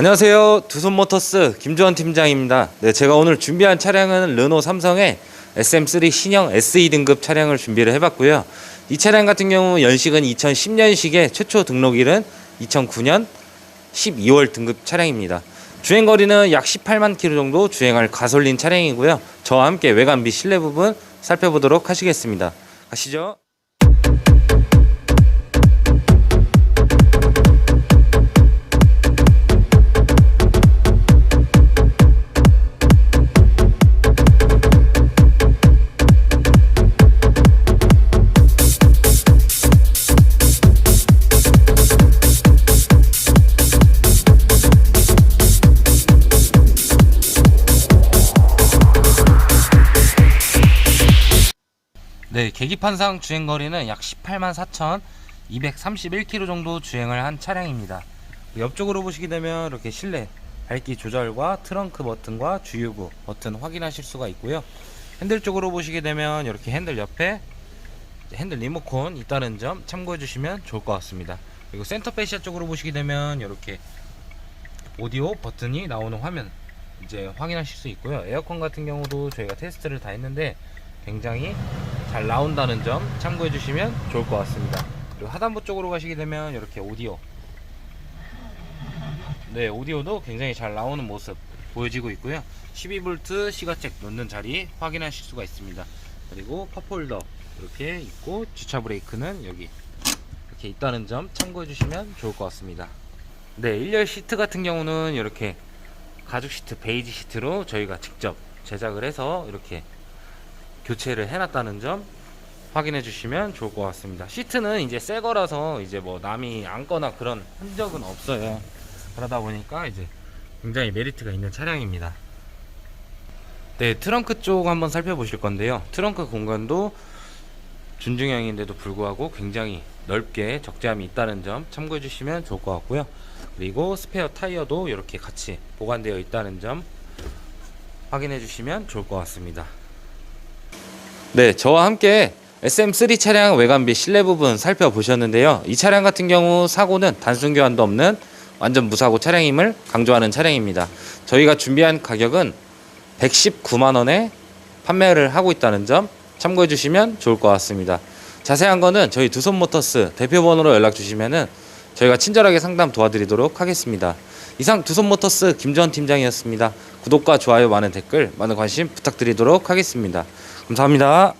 안녕하세요. 두손모터스 김주원 팀장입니다. 네, 제가 오늘 준비한 차량은 르노 삼성의 SM3 신형 SE 등급 차량을 준비를 해봤고요. 이 차량 같은 경우 연식은 2010년식에 최초 등록일은 2009년 12월 등급 차량입니다. 주행 거리는 약 18만 킬로 정도 주행할 가솔린 차량이고요. 저와 함께 외관 및 실내 부분 살펴보도록 하시겠습니다. 가시죠. 네, 계기판상 주행 거리는 약 18만 4,231km 정도 주행을 한 차량입니다. 옆쪽으로 보시게 되면 이렇게 실내 밝기 조절과 트렁크 버튼과 주유구 버튼 확인하실 수가 있고요. 핸들 쪽으로 보시게 되면 이렇게 핸들 옆에 핸들 리모컨 있다는 점 참고해 주시면 좋을 것 같습니다. 그리고 센터 페시아 쪽으로 보시게 되면 이렇게 오디오 버튼이 나오는 화면 이제 확인하실 수 있고요. 에어컨 같은 경우도 저희가 테스트를 다 했는데 굉장히 잘 나온다는 점 참고해 주시면 좋을 것 같습니다. 그리고 하단부 쪽으로 가시게 되면 이렇게 오디오. 네 오디오도 굉장히 잘 나오는 모습 보여지고 있고요. 12V 시가잭 놓는 자리 확인하실 수가 있습니다. 그리고 컵홀더 이렇게 있고 주차 브레이크는 여기 이렇게 있다는 점 참고해 주시면 좋을 것 같습니다. 네 1열 시트 같은 경우는 이렇게 가죽 시트 베이지 시트로 저희가 직접 제작을 해서 이렇게 교체를 해놨다는 점 확인해 주시면 좋을 것 같습니다. 시트는 이제 새 거라서 이제 뭐 남이 앉거나 그런 흔적은 없어요. 그러다 보니까 이제 굉장히 메리트가 있는 차량입니다. 네, 트렁크 쪽 한번 살펴보실 건데요. 트렁크 공간도 준중형인데도 불구하고 굉장히 넓게 적재함이 있다는 점 참고해 주시면 좋을 것 같고요. 그리고 스페어 타이어도 이렇게 같이 보관되어 있다는 점 확인해 주시면 좋을 것 같습니다. 네, 저와 함께 SM3 차량 외관 및 실내 부분 살펴보셨는데요. 이 차량 같은 경우 사고는 단순 교환도 없는 완전 무사고 차량임을 강조하는 차량입니다. 저희가 준비한 가격은 119만 원에 판매를 하고 있다는 점 참고해 주시면 좋을 것 같습니다. 자세한 거는 저희 두손 모터스 대표 번호로 연락 주시면은 저희가 친절하게 상담 도와드리도록 하겠습니다. 이상 두손 모터스 김주원 팀장이었습니다. 구독과 좋아요, 많은 댓글, 많은 관심 부탁드리도록 하겠습니다. 감사합니다.